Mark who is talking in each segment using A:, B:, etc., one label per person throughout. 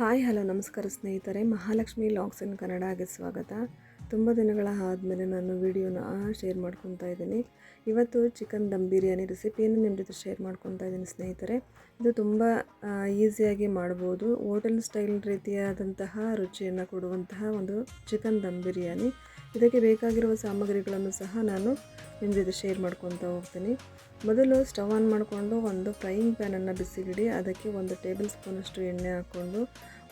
A: Hi, hello, ನಮಸ್ಕಾರ ಸ್ನೇಹಿತರೆ. Mahalakshmi logs ಇನ್ ಕನ್ನಡಗೆ ಸ್ವಾಗತ. ತುಂಬ ದಿನಗಳ ಆದಮೇಲೆ ನಾನು ವಿಡಿಯೋನ ಶೇರ್ ಮಾಡ್ಕೊತಾ ಇದ್ದೀನಿ. ಇವತ್ತು ಚಿಕನ್ ದಮ್ ಬಿರಿಯಾನಿ ರೆಸಿಪಿಯನ್ನು ನಿಮ್ಮ ಜೊತೆ ಶೇರ್ ಮಾಡ್ಕೊತಾ ಇದ್ದೀನಿ ಸ್ನೇಹಿತರೆ. ಇದು ತುಂಬ ಈಸಿಯಾಗಿ ಮಾಡ್ಬೋದು. ಹೋಟೆಲ್ ಸ್ಟೈಲ್ ರೀತಿಯಾದಂತಹ ರುಚಿಯನ್ನು ಕೊಡುವಂತಹ ಒಂದು ಚಿಕನ್ ದಮ್ ಬಿರಿಯಾನಿ. ಇದಕ್ಕೆ ಬೇಕಾಗಿರುವ ಸಾಮಗ್ರಿಗಳನ್ನು ಸಹ ನಾನು ನಿಮ್ಮ ಜೊತೆ ಶೇರ್ ಮಾಡ್ಕೊತಾ ಹೋಗ್ತೀನಿ. ಮೊದಲು ಸ್ಟವ್ ಆನ್ ಮಾಡಿಕೊಂಡು ಒಂದು ಫ್ರೈಯಿಂಗ್ ಪ್ಯಾನನ್ನು ಬಿಸಿಗಿಡಿ ಅದಕ್ಕೆ ಒಂದು ಟೇಬಲ್ ಸ್ಪೂನಷ್ಟು ಎಣ್ಣೆ ಹಾಕ್ಕೊಂಡು,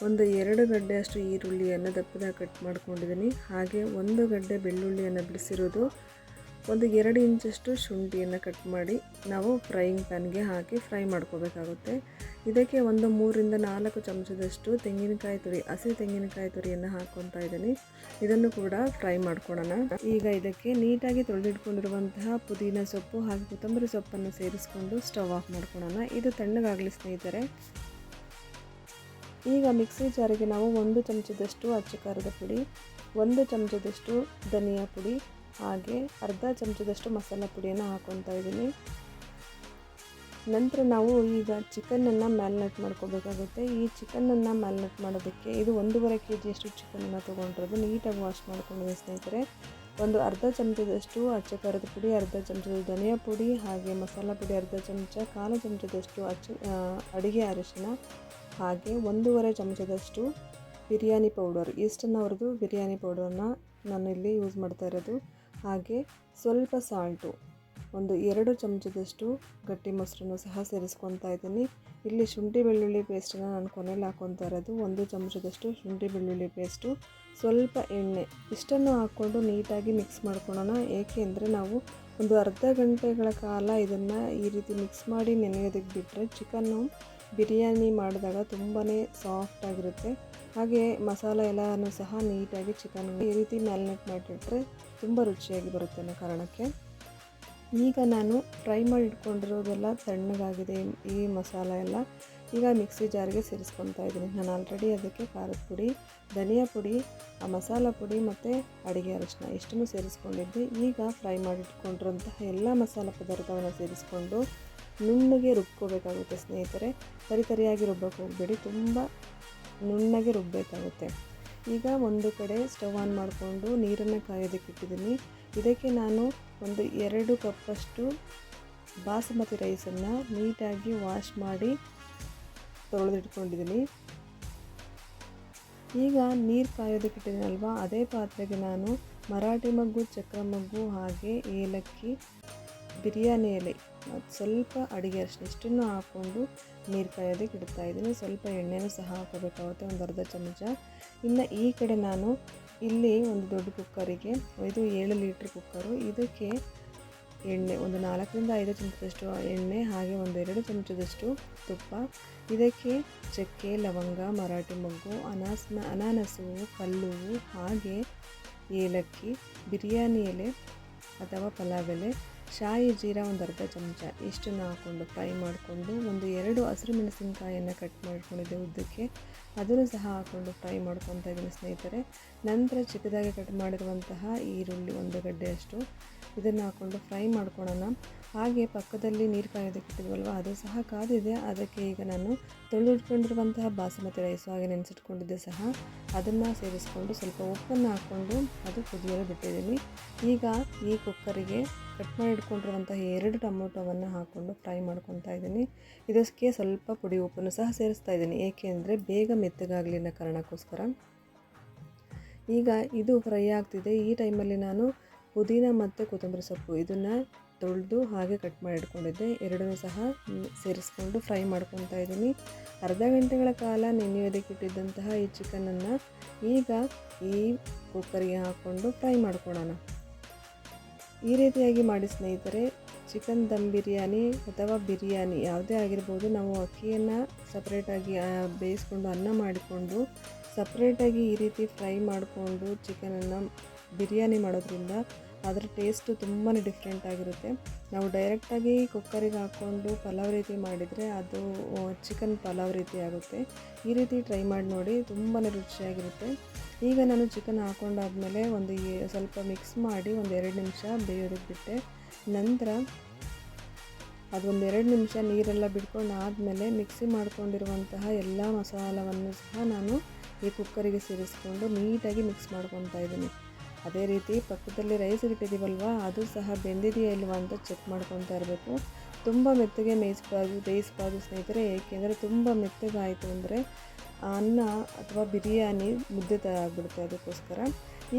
A: ಒಂದು ಎರಡು ಗಡ್ಡೆಯಷ್ಟು ಈರುಳ್ಳಿಯನ್ನು ದಪ್ಪದಾಗಿ ಕಟ್ ಮಾಡ್ಕೊಂಡಿದ್ದೀನಿ ಹಾಗೆ ಒಂದು ಗಡ್ಡೆ ಬೆಳ್ಳುಳ್ಳಿಯನ್ನು ಬಿಡಿಸಿರೋದು ಒಂದು ಎರಡು ಇಂಚಷ್ಟು ಶುಂಠಿಯನ್ನು ಕಟ್ ಮಾಡಿ ನಾವು ಫ್ರೈಯಿಂಗ್ ಪ್ಯಾನ್ಗೆ ಹಾಕಿ ಫ್ರೈ ಮಾಡ್ಕೋಬೇಕಾಗುತ್ತೆ. ಇದಕ್ಕೆ ಒಂದು ಮೂರಿಂದ ನಾಲ್ಕು ಚಮಚದಷ್ಟು ತೆಂಗಿನಕಾಯಿ ತುರಿ, ಹಸಿ ತೆಂಗಿನಕಾಯಿ ತುರಿಯನ್ನು ಹಾಕ್ಕೊತಾ ಇದ್ದೀನಿ. ಇದನ್ನು ಕೂಡ ಫ್ರೈ ಮಾಡ್ಕೊಳ್ಳೋಣ ಈಗ ಇದಕ್ಕೆ ನೀಟಾಗಿ ತೊಳೆದಿಟ್ಕೊಂಡಿರುವಂತಹ ಪುದೀನ ಸೊಪ್ಪು ಹಾಗೂ ಕೊತ್ತಂಬರಿ ಸೊಪ್ಪನ್ನು ಸೇರಿಸ್ಕೊಂಡು ಸ್ಟವ್ ಆಫ್ ಮಾಡ್ಕೊಳ್ಳೋಣ ಇದು ತಣ್ಣಗಾಗಲಿ ಸ್ನೇಹಿತರೆ. ಈಗ ಮಿಕ್ಸಿ ಜಾರಿಗೆ ನಾವು ಒಂದು ಚಮಚದಷ್ಟು ಅಚ್ಚಕಾರದ ಪುಡಿ, ಒಂದು ಚಮಚದಷ್ಟು ಧನಿಯಾ ಪುಡಿ, ಹಾಗೆ ಅರ್ಧ ಚಮಚದಷ್ಟು ಮಸಾಲ ಪುಡಿಯನ್ನು ಹಾಕ್ಕೊತಾ ಇದ್ದೀನಿ. ನಂತರ ನಾವು ಈಗ ಚಿಕನನ್ನು ಮ್ಯಾರಿನೇಟ್ ಮಾಡ್ಕೋಬೇಕಾಗುತ್ತೆ. ಈ ಚಿಕನನ್ನು ಮ್ಯಾರಿನೇಟ್ ಮಾಡೋದಕ್ಕೆ ಇದು ಒಂದೂವರೆ ಕೆ ಜಿಯಷ್ಟು ಚಿಕನನ್ನು ತೊಗೊಂಡಿರೋದು. ನೀಟಾಗಿ ವಾಶ್ ಮಾಡ್ಕೊಂಡಿದ್ದೀನಿ ಸ್ನೇಹಿತರೆ. ಒಂದು ಅರ್ಧ ಚಮಚದಷ್ಟು ಅಚ್ಚ ಖಾರದ ಪುಡಿ, ಅರ್ಧ ಚಮಚದ ಧನಿಯಾ ಪುಡಿ, ಹಾಗೆ ಮಸಾಲ ಪುಡಿ, ಅರ್ಧ ಚಮಚ, ಕಾಲು ಚಮಚದಷ್ಟು ಅಚ್ಚ ಅಡುಗೆ ಅರಿಶಿನ, ಹಾಗೆ ಒಂದೂವರೆ ಚಮಚದಷ್ಟು ಬಿರಿಯಾನಿ ಪೌಡರ್. ಇಷ್ಟನ್ನು ಅವ್ರದ್ದು ಬಿರಿಯಾನಿ ಪೌಡರನ್ನ ನಾನು ಇಲ್ಲಿ ಯೂಸ್ ಮಾಡ್ತಾ ಇರೋದು. ಹಾಗೆ ಸ್ವಲ್ಪ ಸಾಲ್ಟು. ಒಂದು ಎರಡು ಚಮಚದಷ್ಟು ಗಟ್ಟಿ ಮೊಸರನ್ನು ಸಹ ಸೇರಿಸ್ಕೊತಾ ಇದ್ದೀನಿ. ಇಲ್ಲಿ ಶುಂಠಿ ಬೆಳ್ಳುಳ್ಳಿ ಪೇಸ್ಟನ್ನು ನಾನು ಕೊನೆಯಲ್ಲಿ ಹಾಕ್ಕೊತಾ ಇರೋದು. ಒಂದು ಚಮಚದಷ್ಟು ಶುಂಠಿ ಬೆಳ್ಳುಳ್ಳಿ ಪೇಸ್ಟು ಸ್ವಲ್ಪ ಎಣ್ಣೆ. ಇಷ್ಟನ್ನು ಹಾಕ್ಕೊಂಡು ನೀಟಾಗಿ ಮಿಕ್ಸ್ ಮಾಡ್ಕೊಳ್ಳೋಣ. ಏಕೆ ಅಂದರೆ ನಾವು ಒಂದು ಅರ್ಧ ಗಂಟೆಗಳ ಕಾಲ ಇದನ್ನು ಈ ರೀತಿ ಮಿಕ್ಸ್ ಮಾಡಿ ನೆನೆಯೋದಕ್ಕೆ ಬಿಟ್ಟರೆ ಚಿಕನ್ನು ಬಿರಿಯಾನಿ ಮಾಡಿದಾಗ ತುಂಬಾ ಸಾಫ್ಟಾಗಿರುತ್ತೆ ಹಾಗೆ ಮಸಾಲೆ ಎಲ್ಲನೂ ಸಹ ನೀಟಾಗಿ ಚಿಕನ್ ಈ ರೀತಿ ಮ್ಯಾರಿನೇಟ್ ಮಾಡಿಟ್ರೆ ತುಂಬ ರುಚಿಯಾಗಿ ಬರುತ್ತೆ ಅನ್ನೋ ಕಾರಣಕ್ಕೆ. ಈಗ ನಾನು ಫ್ರೈ ಮಾಡಿ ಇಟ್ಕೊಂಡಿರೋದೆಲ್ಲ ತಣ್ಣಗಾಗಿದೆ, ಈ ಮಸಾಲ ಎಲ್ಲ. ಈಗ ಮಿಕ್ಸಿ ಜಾರಿಗೆ ಸೇರಿಸ್ಕೊತಾ ಇದ್ದೀನಿ. ನಾನು ಆಲ್ರೆಡಿ ಅದಕ್ಕೆ ಖಾರದ ಪುಡಿ, ಧನಿಯಾ ಪುಡಿ, ಆ ಮಸಾಲ ಪುಡಿ ಮತ್ತು ಅಡುಗೆ ಅರಿಶಿನ ಇಷ್ಟನ್ನು ಸೇರಿಸ್ಕೊಂಡಿದ್ದೆ. ಈಗ ಫ್ರೈ ಮಾಡಿಟ್ಕೊಂಡಿರೋಂತಹ ಎಲ್ಲ ಮಸಾಲ ಪದಾರ್ಥವನ್ನು ಸೇರಿಸ್ಕೊಂಡು ನುಣ್ಣಗೆ ರುಬ್ಕೋಬೇಕಾಗುತ್ತೆ ಸ್ನೇಹಿತರೆ. ಸರಿ ಸರಿಯಾಗಿ ರುಬ್ಬಕ್ಕೆ ಹೋಗಬೇಡಿ. ತುಂಬ ನುಣ್ಣಗೆ ರುಬ್ಬಬೇಕಾಗುತ್ತೆ ಈಗ ಒಂದು ಕಡೆ ಸ್ಟವ್ ಆನ್ ಮಾಡಿಕೊಂಡು ನೀರನ್ನು ಕಾಯೋದಕ್ಕೆ ಇಟ್ಟಿದ್ದೀನಿ. ಇದಕ್ಕೆ ನಾನು ಒಂದು ಎರಡು ಕಪ್ಪಷ್ಟು ಬಾಸುಮತಿ ರೈಸನ್ನು ನೀಟಾಗಿ ವಾಶ್ ಮಾಡಿ ತೊಳೆದಿಟ್ಕೊಂಡಿದ್ದೀನಿ. ಈಗ ನೀರು ಕಾಯೋದಕ್ಕೆ ಇಟ್ಟಿದ್ದೀನಲ್ವ ಅದೇ ಪಾತ್ರೆಗೆ ನಾನು ಮರಾಠಿ ಮಗ್ಗು, ಚಕ್ರ ಮಗ್ಗು ಹಾಗೆ ಏಲಕ್ಕಿ, ಬಿರಿಯಾನಿ ಎಲೆ ಸ್ವಲ್ಪ ಅಡುಗೆ ಅಷ್ಟು ಇಷ್ಟನ್ನು ಹಾಕ್ಕೊಂಡು ನೀರು ಕಾಯೋದಕ್ಕೆ ಇಡ್ತಾ ಇದ್ದೀನಿ. ಸ್ವಲ್ಪ ಎಣ್ಣೆನೂ ಸಹ ಹಾಕೋಬೇಕಾಗುತ್ತೆ ಒಂದು ಅರ್ಧ ಚಮಚ. ಇನ್ನು ಈ ಕಡೆ ನಾನು ಇಲ್ಲಿ ಒಂದು ದೊಡ್ಡ ಕುಕ್ಕರಿಗೆ ಇದು ಏಳು ಲೀಟ್ರ್ ಕುಕ್ಕರು. ಇದಕ್ಕೆ ಎಣ್ಣೆ ಒಂದು ನಾಲ್ಕರಿಂದ ಐದು ಚಮಚದಷ್ಟು ಎಣ್ಣೆ, ಹಾಗೆ ಒಂದೆರಡು ಚಮಚದಷ್ಟು ತುಪ್ಪ. ಇದಕ್ಕೆ ಚಕ್ಕೆ, ಲವಂಗ, ಮರಾಠಿ ಮೊಗ್ಗು ಅನಾಸ್ನ ಅನಾನಸು, ಕಲ್ಲು, ಹಾಗೆ ಏಲಕ್ಕಿ, ಬಿರಿಯಾನಿ ಎಲೆ ಅಥವಾ ಪಲಾವ್ ಎಲೆ ಶಾಯಿ ಜೀರಾ ಒಂದು ಅರ್ಧ ಚಮಚ ಇಷ್ಟನ್ನು ಹಾಕ್ಕೊಂಡು ಫ್ರೈ ಮಾಡಿಕೊಂಡು ಒಂದು ಎರಡು ಹಸಿರು ಮೆಣಸಿನಕಾಯಿಯನ್ನು ಕಟ್ ಮಾಡ್ಕೊಂಡಿದ್ದೆ ಉದ್ದಕ್ಕೆ. ಅದನ್ನು ಸಹ ಹಾಕ್ಕೊಂಡು ಫ್ರೈ ಮಾಡ್ಕೊತಾ ಇದ್ದೀನಿ ಸ್ನೇಹಿತರೆ. ನಂತರ ಚಿಕ್ಕದಾಗಿ ಕಟ್ ಮಾಡಿರುವಂತಹ ಈರುಳ್ಳಿ ಒಂದು ಗಡ್ಡೆಯಷ್ಟು ಇದನ್ನು ಹಾಕ್ಕೊಂಡು ಫ್ರೈ ಮಾಡ್ಕೊಳ್ಳೋಣ ಹಾಗೆ ಪಕ್ಕದಲ್ಲಿ ನೀರು ಕಾಯೋದಕ್ಕಿಟ್ಟಿದ್ವಲ್ವ ಅದು ಸಹ ಕಾದಿದೆ. ಅದಕ್ಕೆ ಈಗ ನಾನು ತೊಳೆದಿಟ್ಕೊಂಡಿರುವಂತಹ ಬಾಸುಮತಿ ರೈಸು ಹಾಗೆ ನೆನೆಸಿಟ್ಕೊಂಡಿದ್ದೆ ಸಹ. ಅದನ್ನು ಸೇರಿಸ್ಕೊಂಡು ಸ್ವಲ್ಪ ಉಪ್ಪನ್ನು ಹಾಕ್ಕೊಂಡು ಅದು ಕುದಿಯಲು ಬಿಟ್ಟಿದ್ದೀನಿ. ಈಗ ಈ ಕುಕ್ಕರಿಗೆ ಕಟ್ ಮಾಡಿ ಇಟ್ಕೊಂಡಿರುವಂತಹ ಎರಡು ಟೊಮೊಟೊವನ್ನು ಹಾಕ್ಕೊಂಡು ಫ್ರೈ ಮಾಡ್ಕೊತಾ ಇದ್ದೀನಿ. ಇದಕ್ಕೆ ಸ್ವಲ್ಪ ಪುಡಿ ಉಪ್ಪನ್ನು ಸಹ ಸೇರಿಸ್ತಾ ಇದ್ದೀನಿ. ಏಕೆಂದರೆ ಬೇಗ ಮೆತ್ತಗಾಗಲಿ ಅನ್ನೋ ಕಾರಣಕ್ಕೋಸ್ಕರ. ಈಗ ಇದು ಫ್ರೈ ಆಗ್ತಿದೆ. ಈ ಟೈಮಲ್ಲಿ ನಾನು ಪುದೀನ ಮತ್ತು ಕೊತ್ತಂಬರಿ ಸೊಪ್ಪು ಇದನ್ನು ತೊಳೆದು ಹಾಗೆ ಕಟ್ ಮಾಡಿ ಇಟ್ಕೊಂಡಿದ್ದೆ. ಎರಡನ್ನೂ ಸಹ ಸೇರಿಸ್ಕೊಂಡು ಫ್ರೈ ಮಾಡ್ಕೊತಾ ಇದ್ದೀನಿ. ಅರ್ಧ ಗಂಟೆಗಳ ಕಾಲ ನೆನೆಯೋದಕ್ಕೆ ಇಟ್ಟಿದ್ದಂತಹ ಈ ಚಿಕನನ್ನು ಈಗ ಈ ಕುಕ್ಕರಿಗೆ ಹಾಕ್ಕೊಂಡು ಫ್ರೈ ಮಾಡ್ಕೊಳ್ಳೋಣ ಈ ರೀತಿಯಾಗಿ ಮಾಡಿ ಸ್ನೇಹಿತರೆ, ಚಿಕನ್ ದಮ್ ಬಿರಿಯಾನಿ ಅಥವಾ ಬಿರಿಯಾನಿ ಯಾವುದೇ ಆಗಿರ್ಬೋದು, ನಾವು ಅಕ್ಕಿಯನ್ನು ಸಪ್ರೇಟಾಗಿ ಬೇಯಿಸ್ಕೊಂಡು ಅನ್ನ ಮಾಡಿಕೊಂಡು ಸಪ್ರೇಟಾಗಿ ಈ ರೀತಿ ಫ್ರೈ ಮಾಡಿಕೊಂಡು ಚಿಕನನ್ನು ಬಿರಿಯಾನಿ ಮಾಡೋದ್ರಿಂದ ಅದರ ಟೇಸ್ಟು ತುಂಬಾ ಡಿಫ್ರೆಂಟ್ ಆಗಿರುತ್ತೆ. ನಾವು ಡೈರೆಕ್ಟಾಗಿ ಕುಕ್ಕರಿಗೆ ಹಾಕ್ಕೊಂಡು ಪಲಾವ್ ರೀತಿ ಮಾಡಿದರೆ ಅದು ಚಿಕನ್ ಪಲಾವ್ ರೀತಿ ಆಗುತ್ತೆ. ಈ ರೀತಿ ಟ್ರೈ ಮಾಡಿ ನೋಡಿ ತುಂಬಾ ರುಚಿಯಾಗಿರುತ್ತೆ. ಈಗ ನಾನು ಚಿಕನ್ ಹಾಕೊಂಡಾದ್ಮೇಲೆ ಒಂದು ಸ್ವಲ್ಪ ಮಿಕ್ಸ್ ಮಾಡಿ ಒಂದು ಎರಡು ನಿಮಿಷ ಬೇಯೋದಕ್ಕೆ ಬಿಟ್ಟೆ. ನಂತರ ಅದೊಂದು ಎರಡು ನಿಮಿಷ ನೀರೆಲ್ಲ ಬಿಟ್ಕೊಂಡು ಆದಮೇಲೆ ಮಿಕ್ಸಿ ಮಾಡ್ಕೊಂಡಿರುವಂತಹ ಎಲ್ಲ ಮಸಾಲವನ್ನು ಸಹ ನಾನು ಈ ಕುಕ್ಕರಿಗೆ ಸೇರಿಸ್ಕೊಂಡು ನೀಟಾಗಿ ಮಿಕ್ಸ್ ಮಾಡ್ಕೊತಾ ಇದ್ದೀನಿ. ಅದೇ ರೀತಿ ಪಕ್ಕದಲ್ಲಿ ರೈಸ್ ಇಟ್ಟಿದ್ದೀವಲ್ವ ಅದು ಸಹ ಬೆಂದಿದೆಯಾ ಇಲ್ವಾ ಅಂತ ಚೆಕ್ ಮಾಡ್ಕೊತಾ ಇರಬೇಕು. ತುಂಬ ಮೆತ್ತಗೆ ಮೇಯಿಸ್ಬಾರ್ದು, ಬೇಯಿಸ್ಬಾರ್ದು ಸ್ನೇಹಿತರೆ, ಏಕೆಂದರೆ ತುಂಬ ಮೆತ್ತಗಾಯಿತು ಅಂದರೆ ಅನ್ನ ಅಥವಾ ಬಿರಿಯಾನಿ ಮುದ್ದೆ ಥರ ಆಗಿಬಿಡುತ್ತೆ ಅದಕ್ಕೋಸ್ಕರ.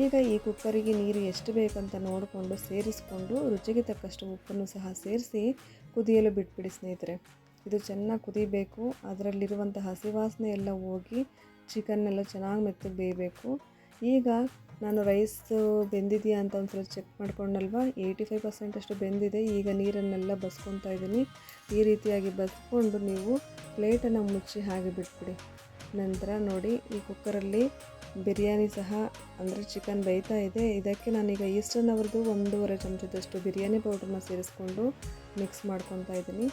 A: ಈಗ ಈ ಕುಕ್ಕರಿಗೆ ನೀರು ಎಷ್ಟು ಬೇಕಂತ ನೋಡಿಕೊಂಡು, ಸೇರಿಸ್ಕೊಂಡು, ರುಚಿಗೆ ತಕ್ಕಷ್ಟು ಉಪ್ಪನ್ನು ಸಹ ಸೇರಿಸಿ ಕುದಿಯಲು ಬಿಟ್ಬಿಡಿ ಸ್ನೇಹಿತರೆ. ಇದು ಚೆನ್ನಾಗಿ ಕುದಿಬೇಕು ಅದರಲ್ಲಿರುವಂಥ ಹಸಿವಾಸನೆ ಎಲ್ಲ ಹೋಗಿ ಚಿಕನ್ನೆಲ್ಲ ಚೆನ್ನಾಗಿ ಮೆತ್ತಗೆ ಬೇಯಬೇಕು. ಈಗ ನಾನು ರೈಸ್ ಬೆಂದಿದೆಯಾ ಅಂತ ಒಂದ್ಸಲ ಚೆಕ್ ಮಾಡ್ಕೊಂಡಲ್ವ? ಏಯ್ಟಿ ಫೈವ್ ಪರ್ಸೆಂಟ್ ಅಷ್ಟು ಬೆಂದಿದೆ. ಈಗ ನೀರನ್ನೆಲ್ಲ ಬಸ್ಕೊತಾ ಇದ್ದೀನಿ ಈ ರೀತಿಯಾಗಿ ಬಸ್ಕೊಂಡು ನೀವು ಪ್ಲೇಟನ್ನು ಮುಚ್ಚಿ ಹಾಗೆ ಬಿಟ್ಬಿಡಿ. ನಂತರ ನೋಡಿ, ಈ ಕುಕ್ಕರಲ್ಲಿ ಬಿರಿಯಾನಿ ಸಹ, ಅಂದರೆ ಚಿಕನ್ ಬೇಯ್ತಾ ಇದೆ. ಇದಕ್ಕೆ ನಾನೀಗ ಈಸ್ಟರ್ನ್ ಅವ್ರದ್ದು ಒಂದೂವರೆ ಚಮಚದಷ್ಟು ಬಿರಿಯಾನಿ ಪೌಡ್ರನ್ನ ಸೇರಿಸ್ಕೊಂಡು ಮಿಕ್ಸ್ ಮಾಡ್ಕೊತಾ ಇದ್ದೀನಿ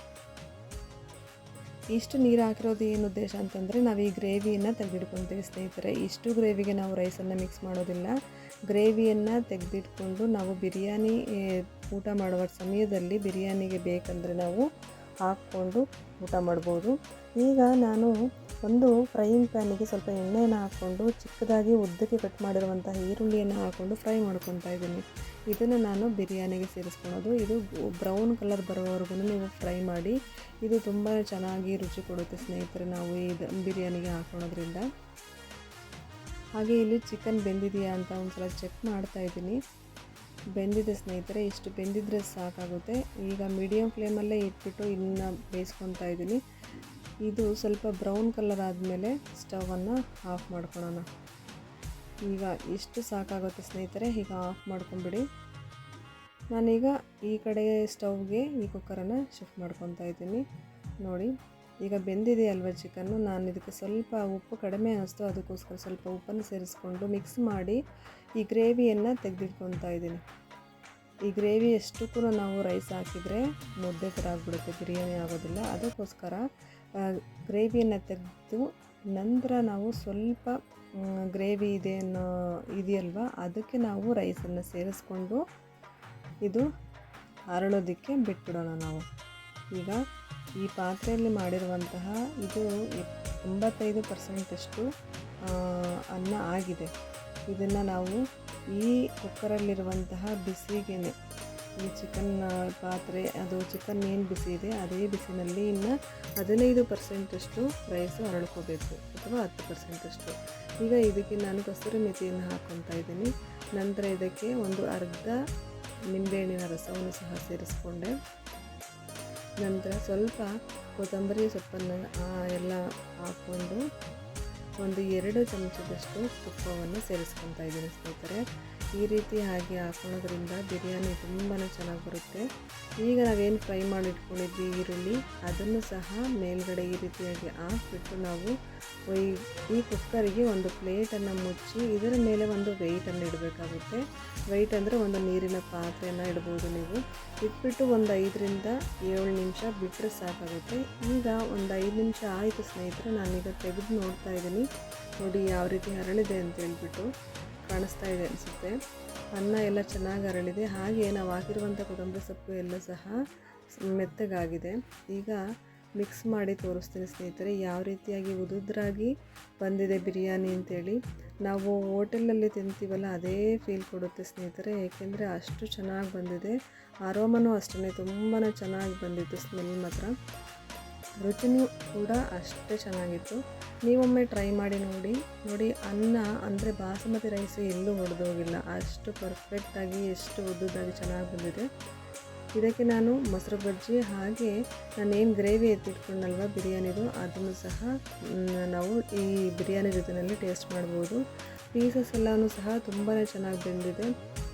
A: ಇಷ್ಟು ನೀರು ಹಾಕಿರೋದು ಏನು ಉದ್ದೇಶ ಅಂತಂದರೆ ನಾವು ಈ ಗ್ರೇವಿಯನ್ನು ತೆಗೆದಿಟ್ಕೊತೀವಿ ಸ್ನೇಹಿತರೆ. ಇಷ್ಟು ಗ್ರೇವಿಗೆ ನಾವು ರೈಸನ್ನು ಮಿಕ್ಸ್ ಮಾಡೋದಿಲ್ಲ. ಗ್ರೇವಿಯನ್ನು ತೆಗೆದಿಟ್ಕೊಂಡು ನಾವು ಬಿರಿಯಾನಿ ಊಟ ಮಾಡುವ ಸಮಯದಲ್ಲಿ ಬಿರಿಯಾನಿಗೆ ಬೇಕಂದರೆ ನಾವು ಹಾಕ್ಕೊಂಡು ಊಟ ಮಾಡ್ಬೋದು. ಈಗ ನಾನು ಒಂದು ಫ್ರೈಯಿಂಗ್ ಪ್ಯಾನಿಗೆ ಸ್ವಲ್ಪ ಎಣ್ಣೆಯನ್ನು ಹಾಕ್ಕೊಂಡು ಚಿಕ್ಕದಾಗಿ ಉದ್ದಕ್ಕೆ ಕಟ್ ಮಾಡಿರುವಂತಹ ಈರುಳ್ಳಿಯನ್ನು ಹಾಕ್ಕೊಂಡು ಫ್ರೈ ಮಾಡ್ಕೊತಾ ಇದ್ದೀನಿ. ಇದನ್ನು ನಾನು ಬಿರಿಯಾನಿಗೆ ಸೇರಿಸ್ಕೊಳೋದು ಇದು ಬ್ರೌನ್ ಕಲರ್ ಬರೋವರೆಗೂ ನೀವು ಫ್ರೈ ಮಾಡಿ, ಇದು ತುಂಬ ಚೆನ್ನಾಗಿ ರುಚಿ ಕೊಡುತ್ತೆ ಸ್ನೇಹಿತರೆ ನಾವು ಇದು ಬಿರಿಯಾನಿಗೆ ಹಾಕೊಳೋದ್ರಿಂದ ಹಾಗೆ ಇಲ್ಲಿ ಚಿಕನ್ ಬೆಂದಿದೆಯಾ ಅಂತ ಒಂದು ಸಲ ಚೆಕ್ ಮಾಡ್ತಾ ಇದ್ದೀನಿ. ಬೆಂದಿದೆ ಸ್ನೇಹಿತರೆ, ಇಷ್ಟು ಬೆಂದಿದ್ರೆ ಸಾಕಾಗುತ್ತೆ. ಈಗ ಮೀಡಿಯಮ್ ಫ್ಲೇಮಲ್ಲೇ ಇಟ್ಬಿಟ್ಟು ಇನ್ನು ಬೇಯಿಸ್ಕೊತಾ ಇದ್ದೀನಿ. ಇದು ಸ್ವಲ್ಪ ಬ್ರೌನ್ ಕಲರ್ ಆದಮೇಲೆ ಸ್ಟವನ್ನು ಆಫ್ ಮಾಡ್ಕೊಳ್ಳೋಣ. ಈಗ ಇಷ್ಟು ಸಾಕಾಗುತ್ತೆ ಸ್ನೇಹಿತರೆ, ಈಗ ಆಫ್ ಮಾಡ್ಕೊಂಬಿಡಿ. ನಾನೀಗ ಈ ಕಡೆ ಸ್ಟವ್ಗೆ ಈ ಕುಕ್ಕರನ್ನು ಶಿಫ್ಟ್ ಮಾಡ್ಕೊತಾ ಇದ್ದೀನಿ. ನೋಡಿ, ಈಗ ಬೆಂದಿದೆ ಅಲ್ವ ಚಿಕನ್ನು? ನಾನು ಇದಕ್ಕೆ ಸ್ವಲ್ಪ ಉಪ್ಪು ಕಡಿಮೆ ಅನ್ನಿಸ್ತು, ಅದಕ್ಕೋಸ್ಕರ ಸ್ವಲ್ಪ ಉಪ್ಪನ್ನು ಸೇರಿಸ್ಕೊಂಡು ಮಿಕ್ಸ್ ಮಾಡಿ ಈ ಗ್ರೇವಿಯನ್ನು ತೆಗೆದಿಟ್ಕೊತಾ ಇದ್ದೀನಿ. ಈ ಗ್ರೇವಿ ಎಷ್ಟಕ್ಕೂ ನಾವು ರೈಸ್ ಹಾಕಿದರೆ ಮುದ್ದೆ ಥರ ಆಗಿಬಿಡುತ್ತೆ, ಬಿರಿಯಾನಿ ಆಗೋದಿಲ್ಲ. ಅದಕ್ಕೋಸ್ಕರ ಗ್ರೇವಿಯನ್ನು ತೆಗೆದು ನಂತರ ನಾವು ಸ್ವಲ್ಪ ಗ್ರೇವಿ ಇದೆ ಅನ್ನೋ ಇದೆಯಲ್ವ, ಅದಕ್ಕೆ ನಾವು ರೈಸನ್ನು ಸೇರಿಸ್ಕೊಂಡು ಇದು ಅರಳೋದಕ್ಕೆ ಬಿಟ್ಬಿಡೋಣ ನಾವು. ಈಗ ಈ ಪಾತ್ರೆಯಲ್ಲಿ ಮಾಡಿರುವಂತಹ ಇದು ಎಂಬತ್ತೈದು ಪರ್ಸೆಂಟಷ್ಟು ಅನ್ನ ಆಗಿದೆ. ಇದನ್ನು ನಾವು ಈ ಕುಕ್ಕರಲ್ಲಿರುವಂತಹ ಬಿಸಿಗೆ ಈ ಚಿಕನ್ ಪಾತ್ರೆ, ಅದು ಚಿಕನ್ ಏನು ಬಿಸಿ ಇದೆ, ಅದೇ ಬಿಸಿನಲ್ಲಿ ಇನ್ನು ಹದಿನೈದು ಪರ್ಸೆಂಟಷ್ಟು ರೈಸು ಅರಳ್ಕೋಬೇಕು ಅಥವಾ ಹತ್ತು ಪರ್ಸೆಂಟಷ್ಟು ಈಗ ಇದಕ್ಕೆ ನಾನು ಕಸೂರಿ ಮೆಥಿಯನ್ನು ಹಾಕ್ಕೊತಾ ಇದ್ದೀನಿ. ನಂತರ ಇದಕ್ಕೆ ಒಂದು ಅರ್ಧ ನಿಂಬೆಹಣ್ಣಿನ ರಸವನ್ನು ಸಹ ಸೇರಿಸ್ಕೊಂಡೆ. ನಂತರ ಸ್ವಲ್ಪ ಕೊತ್ತಂಬರಿ ಸೊಪ್ಪನ್ನು ಎಲ್ಲ ಹಾಕ್ಕೊಂಡು ಒಂದು ಎರಡು ಚಮಚದಷ್ಟು ತುಪ್ಪವನ್ನು ಸೇರಿಸ್ಕೊತಾ ಇದ್ದೀನಿ ಸ್ನೇಹಿತರೆ. ಈ ರೀತಿ ಹಾಗೆ ಹಾಕೊಳ್ಳೋದ್ರಿಂದ ಬಿರಿಯಾನಿ ತುಂಬಾ ಚೆನ್ನಾಗಿ ಬರುತ್ತೆ. ಈಗ ನಾವೇನು ಫ್ರೈ ಮಾಡಿ ಇಟ್ಕೊಂಡಿದ್ವಿ ಈರುಳ್ಳಿ, ಅದನ್ನು ಸಹ ಮೇಲ್ಗಡೆ ಈ ರೀತಿಯಾಗಿ ಹಾಕ್ಬಿಟ್ಟು ನಾವು ಈ ಕುಕ್ಕರಿಗೆ ಒಂದು ಪ್ಲೇಟನ್ನು ಮುಚ್ಚಿ ಇದರ ಮೇಲೆ ಒಂದು ವೆಯ್ಟನ್ನು ಇಡಬೇಕಾಗುತ್ತೆ. ವೆಯ್ಟ್ ಅಂದರೆ ಒಂದು ನೀರಿನ ಪಾತ್ರೆಯನ್ನು ಇಡ್ಬೋದು ನೀವು. ಇಟ್ಬಿಟ್ಟು ಒಂದು ಐದರಿಂದ ಏಳು ನಿಮಿಷ ಬಿಟ್ಟರೆ ಸಾಕಾಗುತ್ತೆ. ಈಗ ಒಂದು ಐದು ನಿಮಿಷ ಆಯಿತು ಸ್ನೇಹಿತರೆ, ನಾನೀಗ ತೆಗೆದು ನೋಡ್ತಾ ಇದ್ದೀನಿ. ನೋಡಿ ಯಾವ ರೀತಿ ಹರಳಿದೆ ಅಂತ ಹೇಳ್ಬಿಟ್ಟು. ಕಾಣಿಸ್ತಾ ಇದೆ ಅನಿಸುತ್ತೆ. ಅನ್ನ ಎಲ್ಲ ಚೆನ್ನಾಗಿ ಅರಳಿದೆ. ಹಾಗೆ ನಾವು ಹಾಕಿರುವಂಥ ಕೊತ್ತಂಬರಿ ಸೊಪ್ಪು ಎಲ್ಲ ಸಹ ಮೆತ್ತಗಾಗಿದೆ. ಈಗ ಮಿಕ್ಸ್ ಮಾಡಿ ತೋರಿಸ್ತೀನಿ ಸ್ನೇಹಿತರೆ, ಯಾವ ರೀತಿಯಾಗಿ ಉದುದ್ರಾಗಿ ಬಂದಿದೆ ಬಿರಿಯಾನಿ ಅಂತೇಳಿ. ನಾವು ಹೋಟೆಲಲ್ಲಿ ತಿಂತೀವಲ್ಲ, ಅದೇ ಫೀಲ್ ಕೊಡುತ್ತೆ ಸ್ನೇಹಿತರೆ. ಏಕೆಂದರೆ ಅಷ್ಟು ಚೆನ್ನಾಗಿ ಬಂದಿದೆ. ಆರೋಮನೂ ಅಷ್ಟೇ ತುಂಬಾ ಚೆನ್ನಾಗಿ ಬಂದಿತ್ತು ಸ್ಮೆಲ್ ಮಾತ್ರ. ರುಚಿನೂ ಕೂಡ ಅಷ್ಟೇ ಚೆನ್ನಾಗಿತ್ತು. ನೀವೊಮ್ಮೆ ಟ್ರೈ ಮಾಡಿ ನೋಡಿ. ನೋಡಿ, ಅನ್ನ ಅಂದರೆ ಬಾಸುಮತಿ ರೈಸ್ ಎಲ್ಲೂ ಹೊಡೆದೋಗಿಲ್ಲ ಅಷ್ಟು ಪರ್ಫೆಕ್ಟಾಗಿ ಎಷ್ಟು ಉದ್ದುದಾಗಿ ಚೆನ್ನಾಗಿ ಬಂದಿದೆ. ಇದಕ್ಕೆ ನಾನು ಮೊಸರು ಬಜ್ಜಿ, ಹಾಗೆ ನಾನೇನು ಗ್ರೇವಿ ಎತ್ತಿಟ್ಕೊಂಡಲ್ವ ಬಿರಿಯಾನಿದು, ಅದನ್ನು ಸಹ ನಾವು ಈ ಬಿರಿಯಾನಿ ಜೊತೆಯಲ್ಲಿ ಟೇಸ್ಟ್ ಮಾಡ್ಬೋದು. ಪೀಸಸ್ ಎಲ್ಲನೂ ಸಹ ತುಂಬಾ ಚೆನ್ನಾಗಿ ಬೆಂದಿದೆ.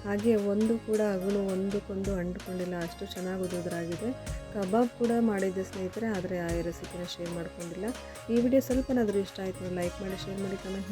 A: ಹಾಗೆ ಒಂದು ಕೂಡ ಅಗಳು ಒಂದಕ್ಕೊಂದು ಅಂಟ್ಕೊಂಡಿಲ್ಲ, ಅಷ್ಟು ಚೆನ್ನಾಗಿ ಉದುದ್ರಾಗಿದೆ. ಕಬಾಬ್ ಕೂಡ ಮಾಡಿದ್ದೆ ಸ್ನೇಹಿತರೆ, ಆದರೆ ಆ ರೆಸಿಪಿನ ಶೇರ್ ಮಾಡ್ಕೊಂಡಿಲ್ಲ. ಈ ವಿಡಿಯೋ ಸ್ವಲ್ಪನಾದರೂ ಇಷ್ಟ ಆಯಿತು ಲೈಕ್ ಮಾಡಿ ಶೇರ್ ಮಾಡಿ ಕಮೆಂಟ್